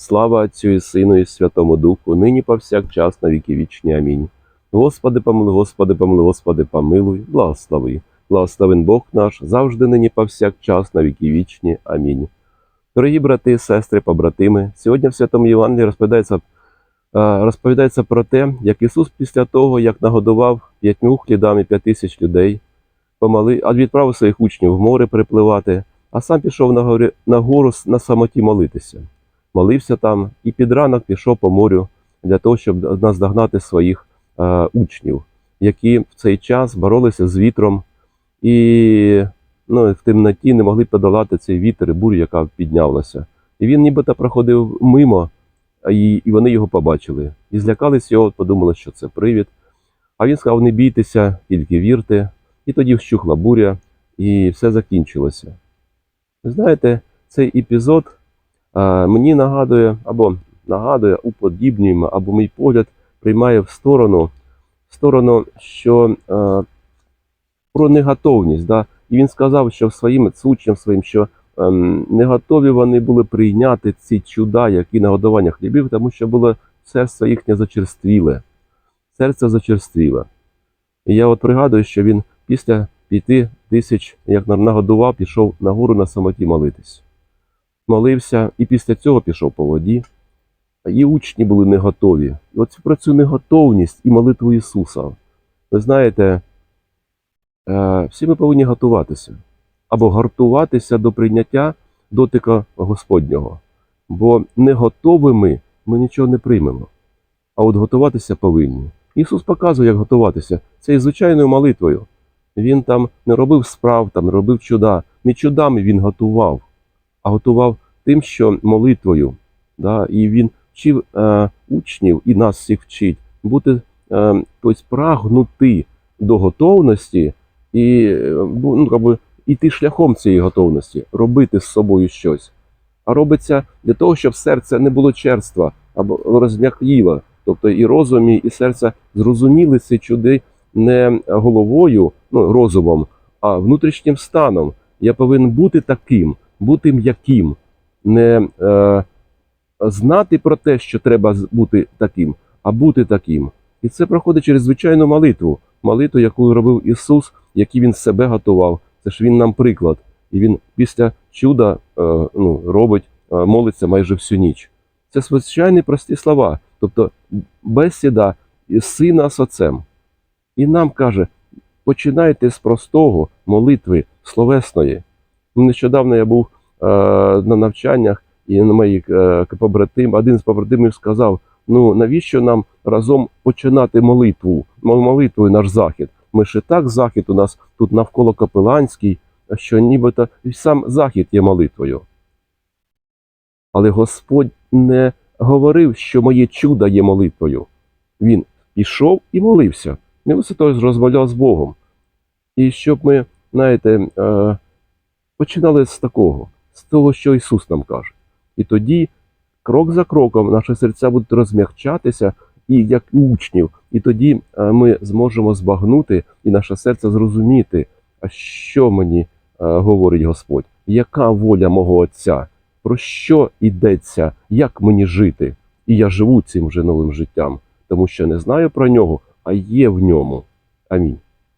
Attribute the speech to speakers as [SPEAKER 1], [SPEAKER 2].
[SPEAKER 1] Слава Отцю і Сину і Святому Духу, нині повсякчас на віки вічні. Амінь. Господи, помилуй, Господи, помилуй, Господи, помилуй, благослови. Благословен Бог наш, завжди нині повсякчас на віки вічні. Амінь. Дорогі брати, сестри, побратими, сьогодні в Святому Євангелії розповідається, е, розповідається про те, як Ісус після того, як нагодував п'ятьмю хлідами п'ять тисяч людей, помали, відправив своїх учнів в море перепливати, а сам пішов на, гору на самоті молитися молився там і під ранок пішов по морю для того, щоб наздогнати своїх е, учнів, які в цей час боролися з вітром і ну, в темноті не могли подолати цей вітер і бурю, яка піднялася. І він нібито проходив мимо, і, і вони його побачили. І злякались його, подумали, що це привід. А він сказав: не бійтеся, тільки вірте. І тоді вщухла буря, і все закінчилося. Ви знаєте, цей епізод мені нагадує, або нагадує, уподібнює, або мій погляд приймає в сторону, в сторону, що е, про неготовність. Да? І він сказав, що своїм учням своїм, що ем, не готові вони були прийняти ці чуда, які нагодування хлібів, тому що було серце їхнє зачерствіле. Серце зачерствіле. І я от пригадую, що він після п'яти тисяч, як нагодував, пішов на гору на самоті молитись молився і після цього пішов по воді. І учні були не готові. І от про цю неготовність і молитву Ісуса. Ви знаєте, е, всі ми повинні готуватися або гартуватися до прийняття дотика Господнього. Бо не готовими ми нічого не приймемо. А от готуватися повинні. Ісус показує, як готуватися. Це і звичайною молитвою. Він там не робив справ, там не робив чуда. Не чудами він готував, а готував тим, що молитвою. Да? І він вчив е, учнів і нас всіх вчить бути е, тобто прагнути до готовності і ну, якби, йти шляхом цієї готовності, робити з собою щось. А робиться для того, щоб серце не було черства або розм'якліло. Тобто і розум, і серце зрозуміли ці чуди не головою, ну, розумом, а внутрішнім станом. Я повинен бути таким, бути м'яким, не е, знати про те, що треба бути таким, а бути таким. І це проходить через звичайну молитву, молитву, яку робив Ісус, який Він себе готував. Це ж Він нам приклад. І Він після чуда е, ну, робить, е, молиться майже всю ніч. Це звичайні прості слова, тобто бесіда сина з отцем. І нам каже: починайте з простого молитви словесної. Нещодавно я був е, на навчаннях, і на моїх е, побратим, один з побратимів сказав: ну навіщо нам разом починати молитву? Молитвою наш захід. Ми і так захід у нас тут навколо Капеланський, що нібито сам захід є молитвою. Але Господь не говорив, що моє чудо є молитвою. Він пішов і молився. Не все той розмовляв з Богом. І щоб ми, знаєте, е, починали з такого, з того, що Ісус нам каже. І тоді, крок за кроком, наші серця будуть розм'якчатися, і як учнів, і тоді е, ми зможемо збагнути і наше серце зрозуміти, що мені е, говорить Господь, яка воля мого Отця, про що йдеться, як мені жити. І я живу цим вже новим життям, тому що не знаю про нього, а є в ньому. Амінь.